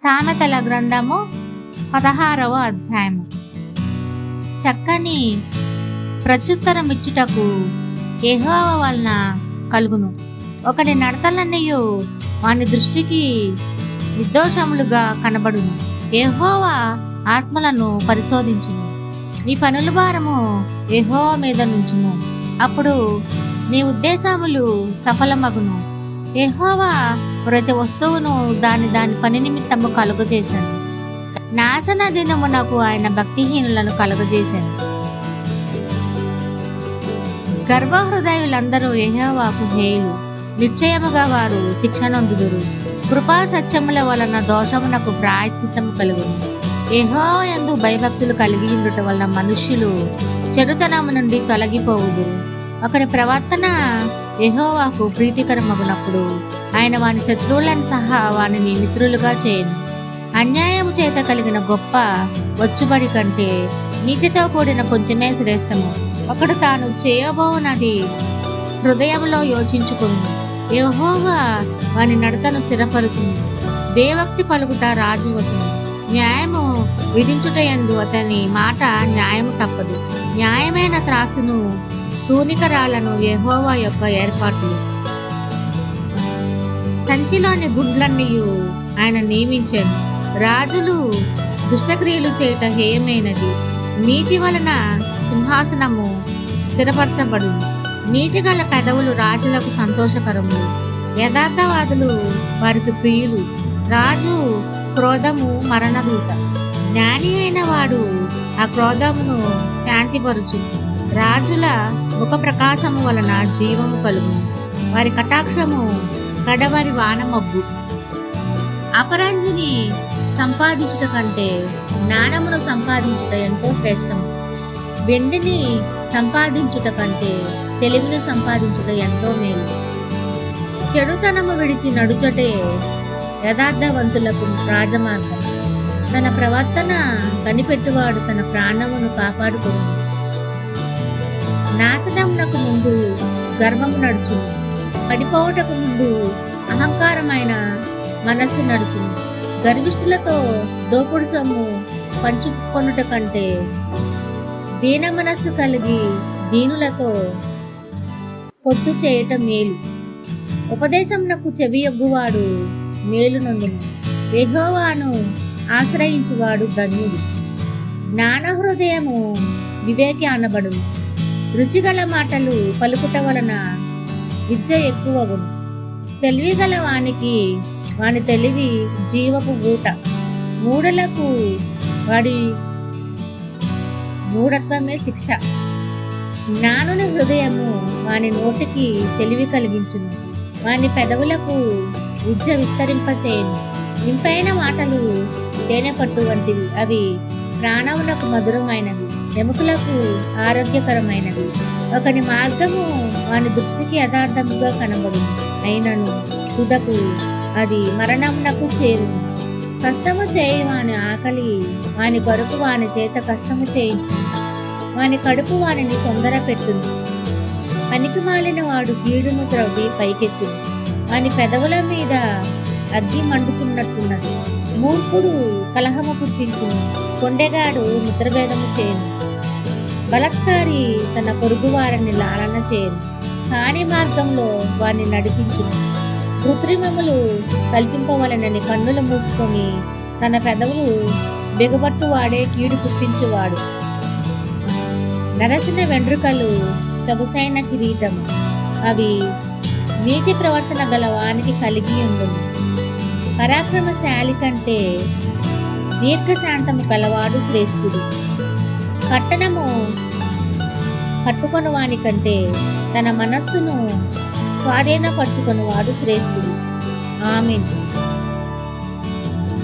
సామెతల గ్రంథము పదహారవ అధ్యాయము. చక్కని ప్రత్యుత్తరం ఇచ్చుటకు ఎహోవ వలన కలుగును. ఒకటి నడతలన్నయు వాని దృష్టికి నిర్దోషములుగా కనబడును. యెహోవా ఆత్మలను పరిశోధించును. నీ పనుల భారము ఎహోవా మీద నుంచును. అప్పుడు నీ ఉద్దేశములు సఫలమగును. ఎహోవా ప్రతి వస్తువును దాని దాని పని నిమిత్తము కలుగజేశాను. నాశన దినమునకు ఆయన భక్తిహీనులను కలుగజేశాను. గర్భహృదయులందరూ యహోవాకు హేయులు. నిశ్చయముగా వారు శిక్షణొందుదురు కృపా సత్యముల వలన దోషమునకు ప్రాయచిత్తము కలుగును. యెహోవా ఎందు భయభక్తులు కలిగి ఉండటం వలన మనుష్యులు చెడుతనము నుండి తొలగిపోవుదురు. ఒకరి ప్రవర్తన యహోవాకు ప్రీతికరమగునప్పుడు ఆయన వాని శత్రువులను సహా వానిని మిత్రులుగా చేయను. అన్యాయము చేత కలిగిన గొప్ప వచ్చుబడి కంటే నీటితో కూడిన కొంచెమే శ్రేష్టము. ఒకడు తాను చేయబోవునది హృదయంలో యోచించుకును. యహోవా వాని నడతను స్థిరపరుచును దేవక్తి పలుకుట రాజు వసను. న్యాయము విధించుటయందు అతని మాట న్యాయము తప్పదు. న్యాయమైన త్రాసును తూనికరాలను యహోవా యొక్క ఏర్పాట్లు. సంచిలోని గుడ్లన్నీ ఆయన నియమించాను. రాజులు దుష్టక్రియలు చేయట హేయమైనది. నీతి వలన సింహాసనము స్థిరపరచబడు నీతి గల పెదవులు రాజులకు సంతోషకరము. యథార్థవాదులు వారికి ప్రియులు. రాజు క్రోధము మరణదూత. జ్ఞాని అయిన వాడు ఆ క్రోధమును శాంతిపరుచుంది రాజుల ముఖ ప్రకాశము వలన జీవము కలుగు వారి కటాక్షము కడవరి వానమబ్బు. అపరంజిని సంపాదించుట కంటే జ్ఞానమును సంపాదించుట ఎంతో శ్రేష్టము. వెండిని సంపాదించుట కంటే తెలివిని సంపాదించుట ఎంతో మేలు. చెడుతనము విడిచి నడుచటే యథార్థవంతులకు రాజమార్గం. తన ప్రవర్తన కనిపెట్టువాడు తన ప్రాణమును కాపాడుకును నాశనమునకు ముందు గర్వము నడుచును. పడిపోవటకు ముందు అహంకారమైన మనస్సు నడుచును. గర్విష్ఠులతో దోపుడు సొమ్ము పంచుకొనుట కంటే దీన మనస్సు కలిగి దీనులతో పొత్తు చేయటం మేలు. ఉపదేశమునకు చెవి ఎగ్గువాడు మేలు ఎగోవాను ఆశ్రయించువాడు ధన్యుడు. జ్ఞాన హృదయము వివేకి అనబడును. రుచిగల మాటలు పలుకుట వలన విద్య ఎక్కువగును. తెలివి గల వానికి వాని తెలివి జీవపు ఊట మూడలకు వాడి మూఢత్వమే శిక్ష. జ్ఞానుని హృదయము వాని నోటికి తెలివి కలిగించును. వాని పెదవులకు విద్య విస్తరింపచేయను. ఇంపైన మాటలు తేనె పట్టు వంటివి. అవి ప్రాణములకు మధురమైనవి. ఎముకలకు ఆరోగ్యకరమైనవి. ఒకని మార్గము వాని దృష్టికి యథార్థముగా కనబడును. అయినను తుదకు అది మరణమునకు చేరింది కష్టము చేయి వాని ఆకలి వాని కొరకు వాని చేత కష్టము చేయించు వాని కడుపు వానిని తొందర పెట్టును. పనికి మాలిన వాడు గీడును త్రవ్వి పైకెత్తు వాని పెదవుల మీద అగ్గి మండుతున్నట్టున్నది. మూర్ఖుడు కలహము పుట్టించును. కొండెగాడు మిత్రభేదము చేయను. బలత్కారి తన పొరుగు వారిని లాలన చేయను. కాని మార్గంలో వారిని నడిపించును. కృత్రిమములు కల్పింపవలనని కన్నులు మూసుకొని తన పెదవులు బిగబట్టు వాడే కీడు పుట్టించువాడు. నరసిన వెండ్రుకలు సొగసైన కిరీటం అవి నీతి ప్రవర్తన గల వానికి కలిగి ఉండును. పరాక్రమశాలి కంటే దీర్ఘశాంతము కలవాడు శ్రేష్ఠుడు. పట్టణము పట్టుకొని వాని కంటే తన మనస్సును స్వాధీనపరుచుకొని వాడు శ్రేష్ఠుడు. ఆమె